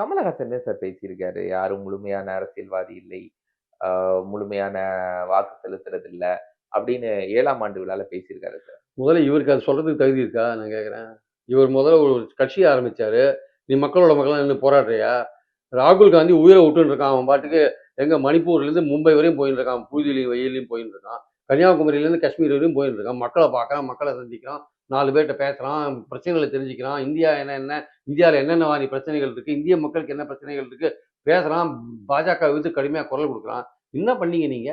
கமலஹாசன் தான் சார் பேசியிருக்காரு. யாரும் முழுமையான அரசியல்வாதி இல்லை. முழுமையான வாக்கு செலுத்துறது இல்லை அப்படின்னு ஏழாம் ஆண்டு விழால பேசியிருக்காரு சார். முதல்ல இவருக்கு அது சொல்றதுக்கு தகுதி இருக்கா? நான் கேட்குறேன் இவர் முதல்ல ஒரு கட்சியை ஆரம்பிச்சாரு. நீ மக்களோட மக்கள் நின்று போராடுறியா? ராகுல் காந்தி உயிரை விட்டுன்னு இருக்கான். அவன் பாட்டுக்கு எங்க மணிப்பூர்லேருந்து மும்பை வரையும் போயின்னு இருக்கான். புதுதில்லி வெயிலையும் போயின்னு இருக்கான். கன்னியாகுமரியிலேருந்து காஷ்மீர் வரையும் போயின்னு இருக்கான். மக்களை பார்க்குறான். மக்களை சந்திக்கிறான். நாலு பேர்கிட்ட பேசுறான் பிரச்சனைகளை தெரிஞ்சுக்கிறான் இந்தியா என்ன என்ன இந்தியாவில் என்னென்ன மாதிரி பிரச்சனைகள் இருக்கு இந்திய மக்களுக்கு என்ன பிரச்சனைகள் இருக்கு பேசுறான் பாஜக வித்து கடுமையாக குரல் கொடுக்குறான். என்ன பண்ணீங்க நீங்க?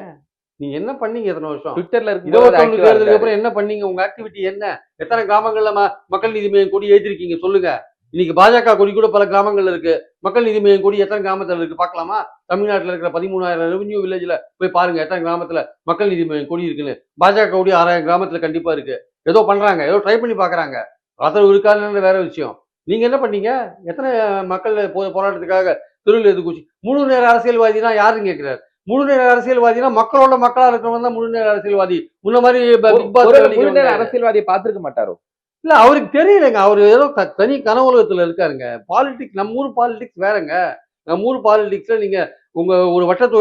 நீங்க என்ன பண்ணீங்க எத்தனை வருஷம்? ட்விட்டர்ல இருபத்தொன்னு தேர்தலுக்கு அப்புறம் என்ன பண்ணீங்க? உங்க ஆக்டிவிட்டி என்ன? எத்தனை கிராமங்கள்ல மக்கள் நீதி மையம் கொடி ஏற்றிருக்கீங்க சொல்லுங்க. இன்னைக்கு பாஜக கொடி கூட பல கிராமங்கள்ல இருக்கு. மக்கள் நீதி மையம் கொடி எத்தனை கிராமத்துல இருக்கு பார்க்கலாமா? தமிழ்நாட்டுல இருக்கிற பதிமூணாயிரம் ரெவன்யூ வில்லேஜ்ல போய் பாருங்க எத்தனை கிராமத்துல மக்கள் நீதி மையம் கொடி இருக்குன்னு. பாஜக கொடி ஆறாயிரம் கிராமத்துல கண்டிப்பா இருக்கு. ஏதோ பண்றாங்க ஏதோ ட்ரை பண்ணி பாக்குறாங்க. ஆதரவு இருக்காதுன்னு வேற விஷயம். நீங்க என்ன பண்ணீங்க? எத்தனை மக்கள் போ- போராட்டத்துக்காக தெருவில் எதுக்குச்சு முழு நேர அரசியல்வாதினா யாருன்னு கேட்கிறாரு முழு நேர அரசியல்வாதினா மக்களோட மக்களா இருக்கிறவங்க தான் முழு நேர அரசியல்வாதி. முன்ன மாதிரி பிக் பாஸ் முழுநேர வந்தாரு. அரசியல்வாதியை பார்த்திருக்க மாட்டாரோ? இல்ல அவருக்கு தெரியலங்க. அவர் ஏதோ தனி கனவுலகத்துல இருக்காருங்க. பாலிடிக்ஸ் நம்ம ஊர் பாலிடிக்ஸ் வேறங்க. நம்ம ஊர் பாலிடிக்ஸ்ல நீங்க உங்க ஒரு வட்டத்து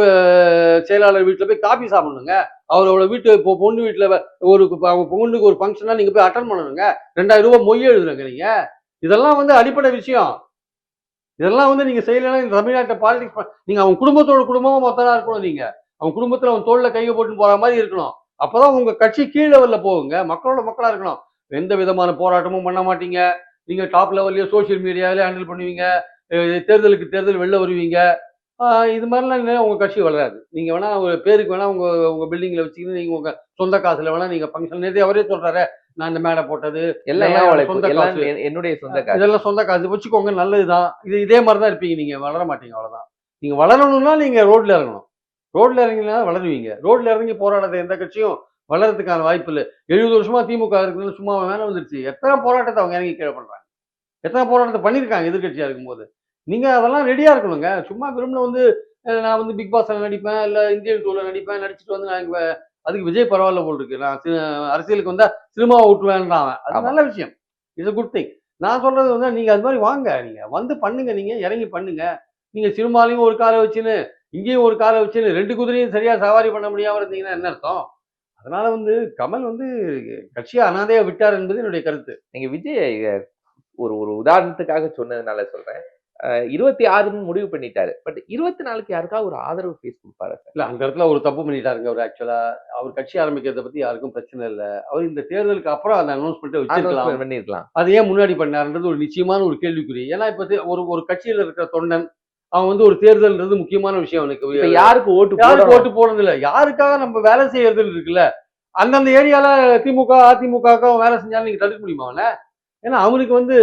செயலாளர் வீட்டுல போய் காபி சாப்பிடணுங்க. அவரோட வீட்டு இப்போ பொண்ணு வீட்டில் ஒரு அவங்க பொண்ணுக்கு ஒரு ஃபங்க்ஷனாக நீங்க போய் அட்டன் பண்ணணுங்க. ரெண்டாயிரம் ரூபா மொய் எழுதுறங்க நீங்கள் இதெல்லாம் வந்து அடிப்படை விஷயம். இதெல்லாம் வந்து நீங்க செய்யலைன்னா இந்த தமிழ்நாட்டை பாலிடிக்ஸ் நீங்க அவங்க குடும்பத்தோட குடும்பமாக மொத்தமாக இருக்கணும் நீங்க. அவங்க குடும்பத்தில் அவன் தோளில் கையை போட்டு போற மாதிரி இருக்கணும். அப்போதான் உங்க கட்சி கீழ் லெவல்ல போகுங்க. மக்களோட மக்களாக இருக்கணும். எந்த விதமான போராட்டமும் பண்ண மாட்டீங்க. நீங்க டாப் லெவல்லையோ சோஷியல் மீடியாவிலே ஹேண்டில் பண்ணுவீங்க. தேர்தலுக்கு தேர்தல் வெளில வருவீங்க. இது மாதிரிலாம் இல்லை உங்க கட்சி வளராது. நீங்க வேணா ஒரு பேருக்கு வேணா உங்க உங்க பில்டிங்ல வச்சுக்கிட்டு நீங்க உங்க சொந்த காசுல வேணா நீங்க ஃபங்க்ஷன் நேரத்தை அவரே சொல்றாரு நான் இந்த மேடை போட்டது எல்லாம் சொந்த காசு. என்- என்னுடைய சொந்த காசு. இதெல்லாம் சொந்த காசு. வச்சுக்கோங்க நல்லதுதான். இது இதே மாதிரி தான் இருப்பீங்க. நீங்க வளர மாட்டீங்க அவ்வளவுதான். நீங்க வளரணும்னா நீங்க ரோட்ல இறங்கணும். ரோட்ல இறங்கினா வளருவீங்க. ரோட்ல இறங்கி போராடாத எந்த கட்சியும் வளர்றதுக்கான வாய்ப்பு இல்லை. எழுபது வருஷமா திமுக இருக்குன்னு சும்மா மேல வந்துருச்சு. எத்தனை போராட்டத்தை அவங்க இறங்கி கீழே பண்றாங்க? எத்தனை போராட்டத்தை பண்ணியிருக்காங்க எதிர்க்கட்சியா இருக்கும்போது? நீங்க அதெல்லாம் ரெடியா இருக்கணுங்க. சும்மா விரும்பின வந்து நான் வந்து பிக் பாஸ்ல நடிப்பேன் இல்ல இந்தியன் டூல நடிப்பேன் நடிச்சுட்டு வந்து நான் இங்க அதுக்கு விஜய் பரவாயில்ல போல் இருக்கு. நான் அரசியலுக்கு வந்தா சினிமாவை விட்டுவேன்றான் அவன். அது. நல்ல விஷயம். இட்ஸ் குட் திங் நான் சொல்றது வந்து நீங்க அது மாதிரி வாங்க. நீங்க வந்து பண்ணுங்க நீங்க இறங்கி பண்ணுங்க. நீங்க சினிமாலையும் ஒரு காலை வச்சுன்னு இங்கேயும் ஒரு காலை வச்சுன்னு ரெண்டு குதிரையும் சரியா சவாரி பண்ண முடியாம இருந்தீங்கன்னா என்ன அர்த்தம்? அதனால வந்து கமல் வந்து கட்சியை அனாதையா விட்டார் என்பது என்னுடைய கருத்து. நீங்க விஜய் ஒரு ஒரு உதாரணத்துக்காக சொன்னதுனால சொல்றேன். இருபத்தி ஆறுன்னு முடிவு பண்ணிட்டாரு. பட் இருபத்தி நாலுக்கு யாருக்காவது ஒரு ஆதரவு ஃபேஸ் கொடுப்பாரு இல்ல அந்த இடத்துல ஒரு தப்பு பண்ணிட்டாருங்க அவர் ஆக்சுவலா அவர் கட்சி ஆரம்பிக்கிறத பத்தி யாருக்கும் பிரச்சனை இல்லை. அவர் இந்த தேர்தலுக்கு அப்புறம் அந்த அனௌன்ஸ்மெண்ட்டை வச்சிருக்கலாம். பண்ணிருக்கலாம். அது ஏன் முன்னாடி பண்ணாருன்றது ஒரு நிச்சயமான ஒரு கேள்விக்குறி. ஏன்னா இப்ப ஒரு ஒரு கட்சியில இருக்கிற தொண்டன் அவன் வந்து ஒரு தேர்தல்ன்றது முக்கியமான விஷயம் அவனுக்கு. யாருக்கு ஓட்டு யாருக்கு? ஓட்டு போடுறது இல்ல. யாருக்காக நம்ம வேலை செய்யறது இருக்குல்ல. அந்தந்த ஏரியால திமுக அதிமுக வேலை செஞ்சாலும் நீங்க தடுக்க முடியுமா அவனை? ஏன்னா அவனுக்கு வந்து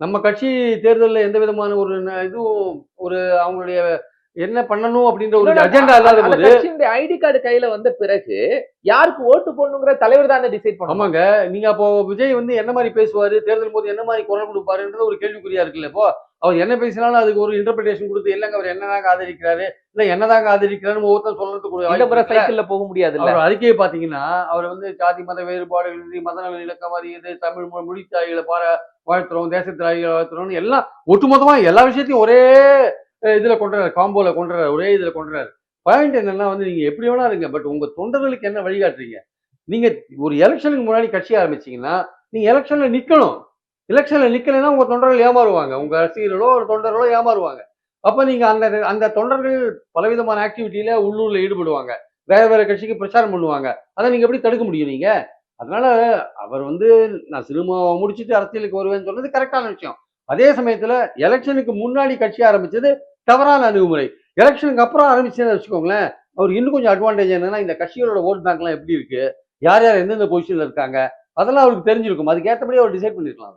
நம்ம கட்சி தேர்தல்ல எந்த விதமான ஒரு இதுவும் ஒரு அவங்களுடைய என்ன பண்ணணும் அப்படின்ற ஒரு அஜெண்டா இல்லாத போது ஐடி கார்டு கையில வந்த பிறகு யாருக்கு ஓட்டு போடணுங்கிற தலைவர் தானே டிசைட் பண்ணுவாங்க ஆமாங்க. நீங்க அப்போ விஜய் வந்து என்ன மாதிரி பேசுவாரு? தேர்தல் போது என்ன மாதிரி குரல் கொடுப்பாருன்றது ஒரு கேள்விக்குறியா இருக்குல்ல இப்போ? அவர் என்ன பேசினாலும் அதுக்கு ஒரு இன்டர்பிரேஷன் கொடுத்து இல்லைங்க அவர் என்னதாங்க ஆதரிக்கிறாரு இல்ல என்னதாங்க ஆதரிக்கிறாருன்னு ஒவ்வொருத்தர் சொல்றதுக்கு? சைக்கிள்ல போக முடியாது அவர் அறிக்கையை பாத்தீங்கன்னா அவர் வந்து ஜாதி மத வேறுபாடுகள் மத நல இலக்கம் இது தமிழ் மொழி மொழித்தாய்களை பார வாழ்த்துறோம் தேசத்திராய்களை வாழ்த்துறோம் எல்லாம் ஒட்டுமொத்தமா எல்லா விஷயத்தையும் ஒரே இதுல கொண்டுறாரு காம்போல கொண்டுறாரு ஒரே இதுல கொண்டுறாரு. பாயிண்ட் என்னன்னா வந்து நீங்க எப்படி வேணா இருங்க பட் உங்க தொண்டர்களுக்கு என்ன வழிகாட்டுறீங்க? நீங்க ஒரு எலெக்ஷனுக்கு முன்னாடி கட்சி ஆரம்பிச்சீங்கன்னா நீங்க எலெக்ஷன்ல நிக்கணும். எலெக்ஷன்ல நிக்கலைன்னா உங்க தொண்டர்கள் ஏமாறுவாங்க. உங்க ரசிகர்களோ ஒரு தொண்டர்களோ ஏமாறுவாங்க. அப்ப நீங்க அந்த அந்த தொண்டர்கள் பலவிதமான ஆக்டிவிட்டியில உள்ளூர்ல ஈடுபடுவாங்க. வேற வேற கட்சிக்கு பிரச்சாரம் பண்ணுவாங்க. அதை நீங்க எப்படி தடுக்க முடியும் நீங்க? அதனால அவர் வந்து நான் சினிமாவை முடிச்சுட்டு அரசியலுக்கு வருவேன்னு சொன்னது கரெக்டான விஷயம். அதே சமயத்துல எலெக்ஷனுக்கு முன்னாடி கட்சி ஆரம்பிச்சது தவறான அணுகுமுறை. எலெக்ஷனுக்கு அப்புறம் ஆரம்பிச்சேன்னு வச்சுக்கோங்களேன் அவர் இன்னும் கொஞ்சம் அட்வான்டேஜ் என்னன்னா இந்த கட்சிகளோட ஓட் பேங்க்லாம் எப்படி இருக்கு? யார் யார் எந்தெந்த பொசிஷன்ல இருக்காங்க? அதெல்லாம் அவருக்கு தெரிஞ்சிருக்கும். அதுக்கு ஏற்றபடி அவர் டிசைட் பண்ணிருக்கலாம்.